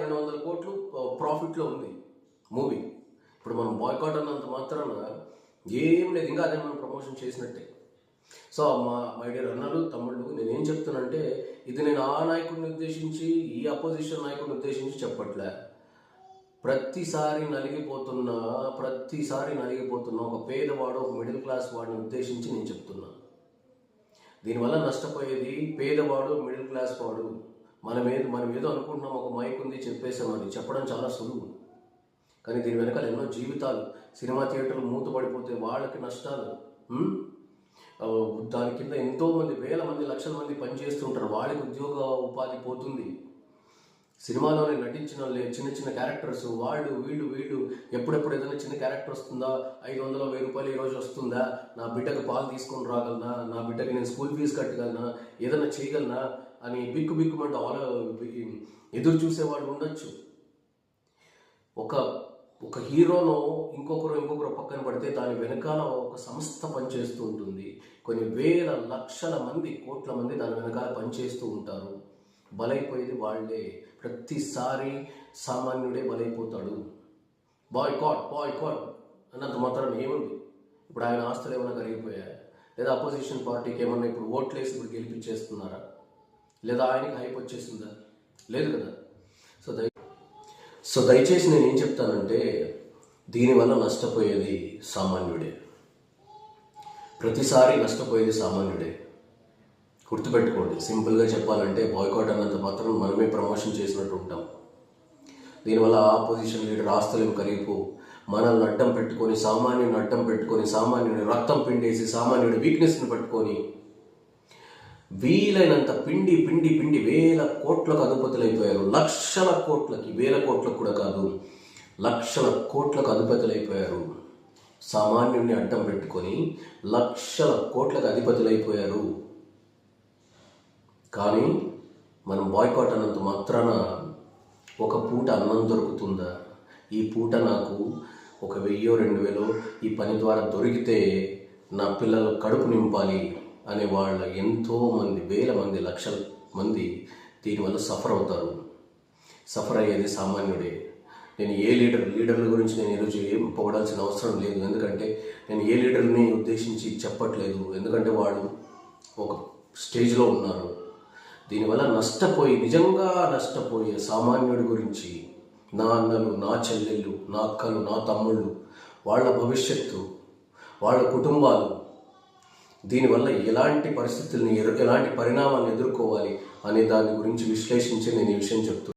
రెండు వందల కోట్లు ప్రాఫిట్లో ఉంది. మూవీ ఇప్పుడు మనం బాయ్కాట్ అన్నంత మాత్రాన ఏం లేదు. ఇంకా అదే మనం ప్రమోషన్ చేసినట్టే. సో మా మై డియర్ అన్నలు తమ్ముళ్ళు నేనేం చెప్తున్నానంటే ఇది నేను ఆ నాయకుడిని ఉద్దేశించి ఈ అపోజిషన్ నాయకుడిని ఉద్దేశించి చెప్పట్లే. ప్రతిసారి నలిగిపోతున్న ప్రతిసారి నలిగిపోతున్న ఒక పేదవాడు ఒక మిడిల్ క్లాస్ వాడిని ఉద్దేశించి నేను చెప్తున్నా. దీనివల్ల నష్టపోయేది పేదవాడు మిడిల్ క్లాస్ వాడు. మనం ఏదో మనం ఏదో అనుకుంటున్నాం ఒక మైక్ ఉంది చెప్పేసామని చెప్పడం చాలా సులువు. కానీ దీని వెనకాల ఎన్నో జీవితాలు సినిమా థియేటర్లు మూతపడిపోతే వాళ్ళకి నష్టాలు. దాని కింద ఎంతోమంది వేల మంది లక్షల మంది పనిచేస్తుంటారు వాళ్ళకి ఉద్యోగ ఉపాధి పోతుంది. సినిమాలోనే నటించిన లే- చిన్న చిన్న క్యారెక్టర్స్ వాళ్ళు వీళ్ళు వీళ్ళు ఎప్పుడెప్పుడు ఏదైనా చిన్న క్యారెక్టర్ వస్తుందా? ఐదు వందల వెయ్యి రూపాయలు ఈరోజు రోజు వస్తుందా? నా బిడ్డకు పాలు తీసుకొని రాగలనా? నా బిడ్డకి నేను స్కూల్ ఫీజు కట్టగలనా? ఏదైనా చేయగలనా? అని బిక్కు బిక్కుమంటూ ఆలో ఎదురు చూసేవాళ్ళు ఉండొచ్చు. ఒక ఒక హీరోను ఇంకొకరు ఇంకొకరు పక్కన పడితే దాని వెనకాల ఒక సంస్థ పనిచేస్తూ ఉంటుంది. కొన్ని వేల లక్షల మంది కోట్ల మంది దాని వెనకాల పనిచేస్తూ ఉంటారు. బలైపోయేది వాళ్ళే. ప్రతిసారి సామాన్యుడే బలైపోతాడు. బాయ్ కాట్ బాయ్ కాట్ అన్నంత మాత్రం ఏముంది? ఇప్పుడు ఆయన ఆస్తులు ఏమైనా కరిగిపోయాయా? లేదా అపోజిషన్ పార్టీకి ఏమన్నా ఇప్పుడు ఓట్లేసి ఇప్పుడు గెలిపించేస్తున్నారా? లేదా ఆయనకి హైప్ వచ్చేసిందా? లేదు కదా. సో దయ సో దయచేసి నేను ఏం చెప్తానంటే దీనివల్ల నష్టపోయేది సామాన్యుడే. ప్రతిసారి నష్టపోయేది సామాన్యుడే. గుర్తుపెట్టుకోండి సింపుల్గా చెప్పాలంటే బాయ్కాట్ అన్నంత మాత్రం మనమే ప్రమోషన్ చేసినట్టు ఉంటాం. దీనివల్ల ఆపోజిషన్ లీడర్ ఆస్తులకు కరిగిపో. మనల్ని అడ్డం పెట్టుకొని సామాన్యుని అడ్డం పెట్టుకొని సామాన్యుని రక్తం పిండేసి సామాన్యుడి వీక్నెస్ని పట్టుకొని వీలైనంత పిండి పిండి పిండి వేల కోట్లకు అధిపతులైపోయారు లక్షల కోట్లకి వేల కోట్లకు కూడా కాదు లక్షల కోట్లకు అధిపతులైపోయారు సామాన్యుడిని అడ్డం పెట్టుకొని లక్షల కోట్లకు అధిపతులైపోయారు కానీ మనం బాయ్కాట్ అన్నంత మాత్రాన ఒక పూట అన్నం దొరుకుతుందా? ఈ పూట నాకు ఒక వెయ్యో రెండు వేలో ఈ పని ద్వారా దొరికితే నా పిల్లలు కడుపు నింపాలి. అనే వాళ్ళ ఎంతోమంది వేల మంది లక్షల మంది దీనివల్ల సఫర్ అవుతారు. సఫర్ అయ్యేది సామాన్యుడే. నేను ఏ లీడర్ లీడర్ల గురించి నేను ఈరోజు ఏం పొగడాల్సిన అవసరం లేదు. ఎందుకంటే నేను ఏ లీడర్ని ఉద్దేశించి చెప్పట్లేదు. ఎందుకంటే వాళ్ళు ఒక స్టేజ్లో ఉన్నారు. దీనివల్ల నష్టపోయి నిజంగా నష్టపోయే సామాన్యుడి గురించి నా అన్నలు నా చెల్లెళ్ళు నా అక్కలు నా తమ్ముళ్ళు వాళ్ళ భవిష్యత్తు వాళ్ళ కుటుంబాలు దీనివల్ల ఎలాంటి పరిస్థితుల్ని ఎరు- ఎలాంటి పరిణామాలను ఎదుర్కోవాలి అనే దాని గురించి విశ్లేషించి నేను ఈ విషయం చెప్తున్నాను